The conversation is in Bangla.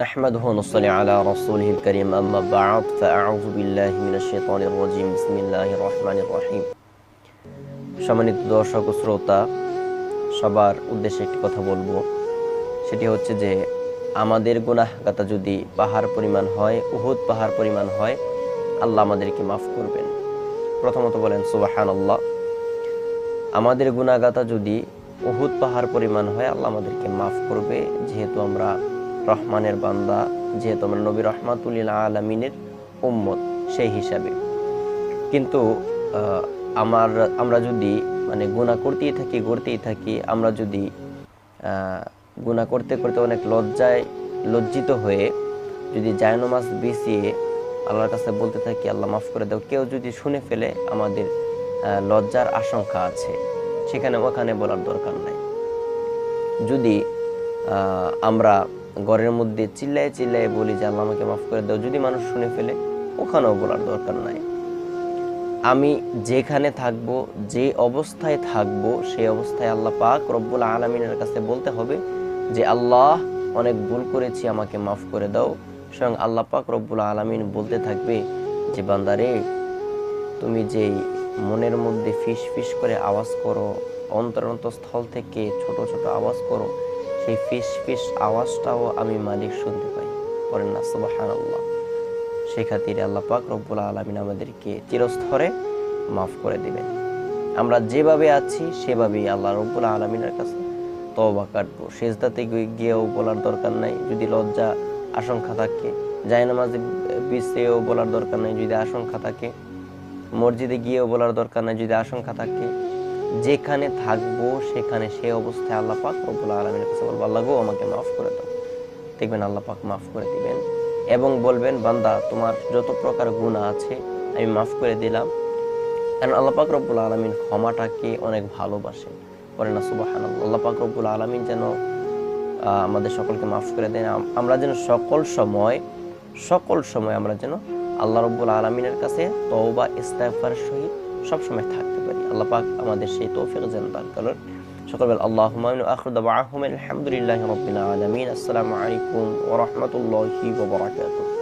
نحمده ونصلي على رسوله الكريم أما بعد فأعوذ بالله من الشيطان الرجيم بسم الله الرحمن الرحيم সম্মানিত দর্শক ও শ্রোতা সবার উদ্দেশ্যে একটি কথা বলবো সেটি হচ্ছে যে আমাদের গুনাহগাতা যদি পাহাড় পরিমাণ হয় উহুদ পাহাড় পরিমাণ হয় আল্লাহ আমাদেরকে মাফ করবেন প্রথমত বলেন সুবাহান আল্লাহ আমাদের গুনাহগাতা যদি উহুদ পাহাড় পরিমাণ হয় আল্লাহ আমাদেরকে মাফ করবে যেহেতু আমরা রহমানের বান্দা যেহেতু আমরা নবী রহমাতুল্লিল আলমিনের উম্মত, সেই হিসাবে। কিন্তু আমার, আমরা যদি মানে গুণা করতেই থাকি করতেই থাকি, আমরা যদি গুনাহ করতে করতে অনেক লজ্জায় লজ্জিত হয়ে যদি জায়নমাজ বিছিয়ে আল্লাহর কাছে বলতে থাকি, আল্লাহ মাফ করে দাও, কেউ যদি শুনে ফেলে আমাদের লজ্জার আশঙ্কা আছে, সেখানে ওখানে বলার দরকার নাই। যদি আমরা ঘরের মধ্যে চিল্লায় চিল্লায় বলি যে আল্লাহ আমাকে মাফ করে দাও, যদি মানুষ শুনে ফেলে, ওখানেও বলার দরকার নাই। আমি যেখানে থাকব, যে অবস্থায় থাকব, সেই অবস্থায় আল্লাহ পাক রব্বুল আলমিনের কাছে বলতে হবে যে, আল্লাহ, অনেক ভুল করেছি, আমাকে মাফ করে দাও। স্বয়ং আল্লাহ পাক রব্বুল আলমিন বলতে থাকবে যে, বান্দারে, তুমি যেই মনের মধ্যে ফিস ফিস করে আওয়াজ করো অন্তরন্ত স্থল থেকে ছোট ছোট আওয়াজ করো সেই ফিস ফিস আওয়াজটাও আমি মালিক শুনতে পাই। করেন না সুবাহান আল্লাহ সেই খাতিরে আল্লাহ পাক রব্বুল আলমিন আমাদেরকে চিরস্থরে মাফ করে দিবেন। আমরা যেভাবে আছি, সেভাবেই আল্লাহ রব্বুল আলমিনের কাছে তবা কাটবো। সেজদাতে গিয়েও বলার দরকার নাই। যদি লজ্জা, আশঙ্কা থাকে, জায়নামাজে বিশ্রেও বলার দরকার নাই। যদি আশঙ্কা থাকে, মসজিদে গিয়েও বলার দরকার নাই। যদি আশঙ্কা থাকে যেখানে থাকব, সেখানে সেই অবস্থায় আল্লাহ পাক রব্বুল আলমিনের কাছে বলব, আল্লাহ গো, আমাকে মাফ করে দাও। দেখবেন আল্লাহ পাক মাফ করে দিবেন এবং বলবেন, বান্দা, তোমার যত প্রকার গুণা আছে, আমি মাফ করে দিলাম। কারণ আল্লাহ পাক রব্বুল আলমিন ক্ষমাটাকে অনেক ভালোবাসেন। বলেন না সুবাহান আল্লাহ পাক রব্বুল আলমিন যেন আমাদের সকলকে মাফ করে দেন। আমরা যেন সকল সময় সকল সময় আমরা যেন আল্লাহ রব্বুল আলমিনের কাছে তওবা, ইস্তাগফার সহিত সবসময় থাকতে পারি। আল্লাহ পাক আমাদের সেই তৌফিক যেন দান করেন। সকল বেল আল্লাহ আখর দাওয়াহুম আলহামদুলিল্লাহি রাব্বিল আলামিন। আসসালামু আলাইকুম ওয়া রাহমাতুল্লাহি ওয়া বারাকাতুহু।